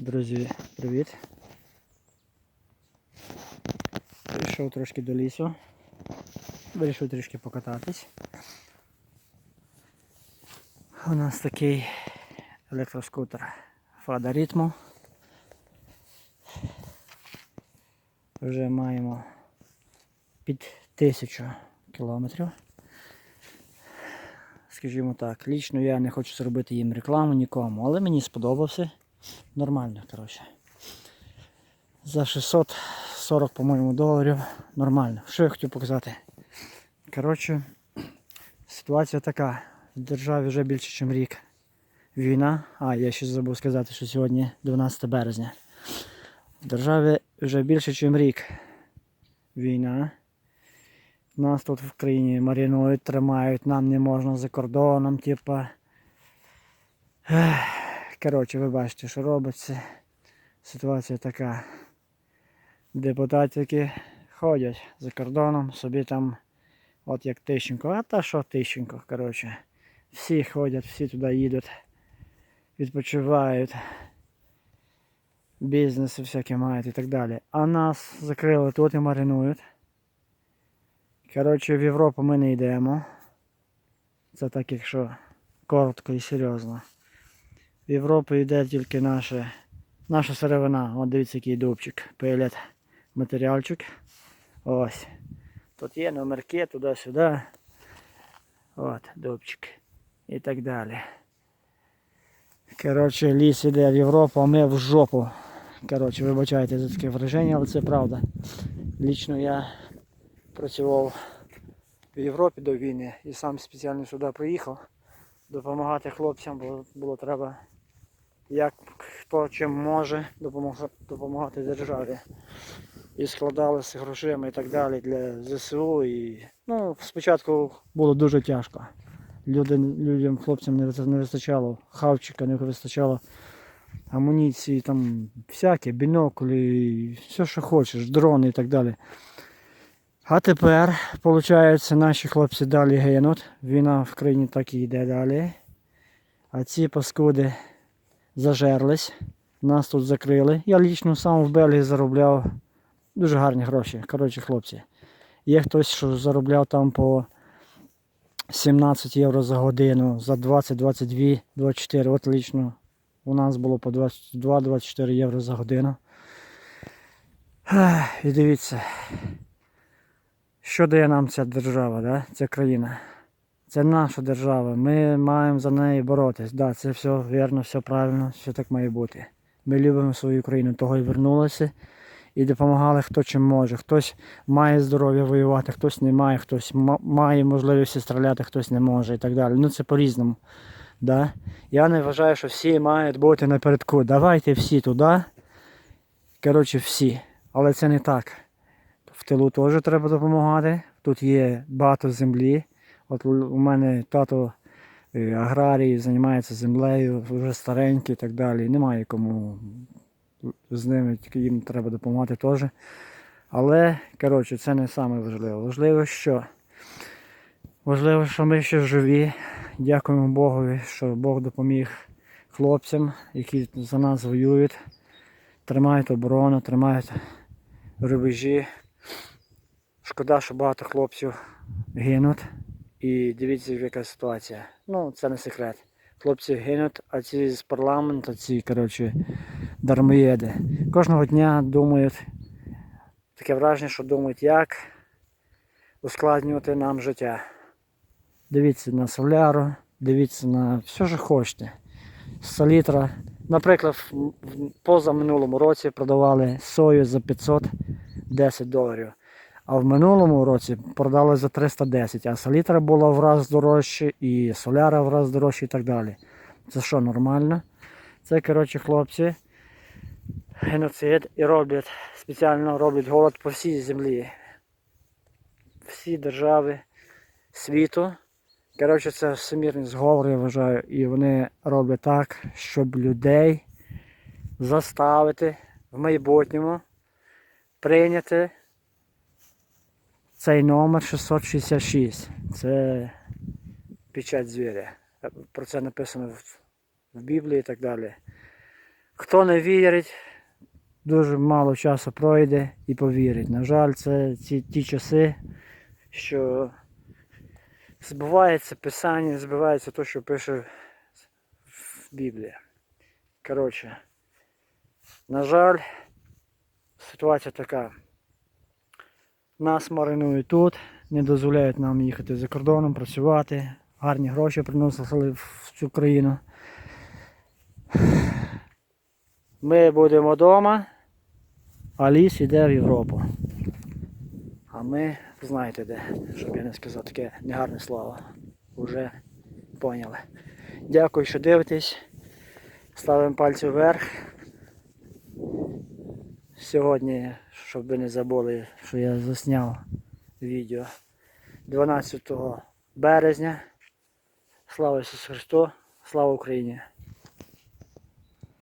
Друзі, привіт. Прийшов трошки до лісу. Вирішив трішки покататись. У нас такий електроскутер Фада Ритмо. Вже маємо під тисячу кілометрів. Скажімо так, лічно я не хочу зробити їм рекламу нікому, але мені сподобався. Нормально, коротше. За 640, по-моєму, доларів. Нормально. Що я хотів показати? Коротше, ситуація така. В державі вже більше, ніж рік. Війна. А, я ще забув сказати, що сьогодні 12 березня. В державі вже більше, ніж рік. Війна. Нас тут в країні марінують, тримають, нам не можна за кордоном, типа. Коротше, ви бачите, що робиться. Ситуація така. Депутатики ходять за кордоном, собі там, от як Тищенко, а та що Тищенко, коротше. Всі ходять, всі туди їдуть, відпочивають, бізнеси всякі мають і так далі. А нас закрили тут і маринують. Коротше, в Європу ми не йдемо. Це так, якщо коротко і серйозно. В Європу йде тільки наша, наша сировина. От дивіться, який дубчик. Пилять матеріальчик. Ось. Тут є номерки туди-сюди. От, дубчик. І так далі. Коротше, ліс іде в Європу, а ми в жопу. Коротше, вибачайте за таке враження, але це правда. Лічно я працював в Європі до війни і сам спеціально сюди приїхав допомагати хлопцям, бо було треба як хто чим може допомагати державі. І складалися грошима і так далі для ЗСУ. І, ну, спочатку було дуже тяжко. Люди, людям, хлопцям не не вистачало хавчика, не вистачало амуніції, там всяке, біноклі, все, що хочеш, дрони і так далі. А тепер, виходить, наші хлопці далі гинуть. Війна в країні так і йде далі. А ці паскуди зажерлись, нас тут закрили. Я лічно сам в Бельгії заробляв дуже гарні гроші. Коротше, хлопці. Є хтось, що заробляв там по 17 євро за годину, за 20, 22, 24. От лічно у нас було по 22-24 євро за годину. І дивіться, що дає нам ця держава, да? ця країна. Це наша держава. Ми маємо за неї боротись. Да, це все вірно, все правильно, все так має бути. Ми любимо свою країну, того і вернулися і допомагали хто чим може. Хтось має здоров'я воювати, хтось не має, хтось має можливість стріляти, хтось не може і так далі. Ну це по-різному. Да? Я не вважаю, що всі мають бути напередку. Давайте всі туди. Коротше, всі. Але це не так. В тилу теж треба допомагати. Тут є багато землі. От у мене тато е, аграрій, займається землею, вже старенький і так далі. Немає кому з ними, тільки їм треба допомагати теж. Але, коротше, це не саме важливе. Важливо, що важливо, що ми ще живі. Дякуємо Богові, що Бог допоміг хлопцям, які за нас воюють, тримають оборону, тримають рубежі. Шкода, що багато хлопців гинуть. І дивіться, яка ситуація. Ну, це не секрет. Хлопці гинуть, а ці з парламенту, ці, коротше, дармоєди. Кожного дня думають, таке враження, що думають, як ускладнювати нам життя. Дивіться на соляру, дивіться на все, що хочете. Салітра. Наприклад, поза минулому році продавали сою за 510 доларів. А в минулому році продали за 310, а салітра була в раз дорожче, і соляра в раз дорожче і так далі. Це що, нормально? Це, коротше, хлопці, геноцид і роблять, спеціально роблять голод по всій землі. Всі держави світу. Коротше, це всемірний зговор, я вважаю, і вони роблять так, щоб людей заставити в майбутньому прийняти цей номер 666. Це печать звіря. Про це написано в, Біблії і так далі. Хто не вірить, дуже мало часу пройде і повірить. На жаль, це ці ті часи, що збувається писання, збивається те, що пише в Біблії. Коротше, на жаль, ситуація така. Нас маринують тут, не дозволяють нам їхати за кордоном, працювати, гарні гроші приносили в цю країну. Ми будемо вдома, а ліс йде в Європу. А ми знаєте де, щоб я не сказав таке негарне слово. Уже поняли. Дякую, що дивитесь. Ставимо пальці вверх. Сьогодні, щоб ви не забули, що я засняв відео 12 березня. Слава Ісусу Христу, слава Україні!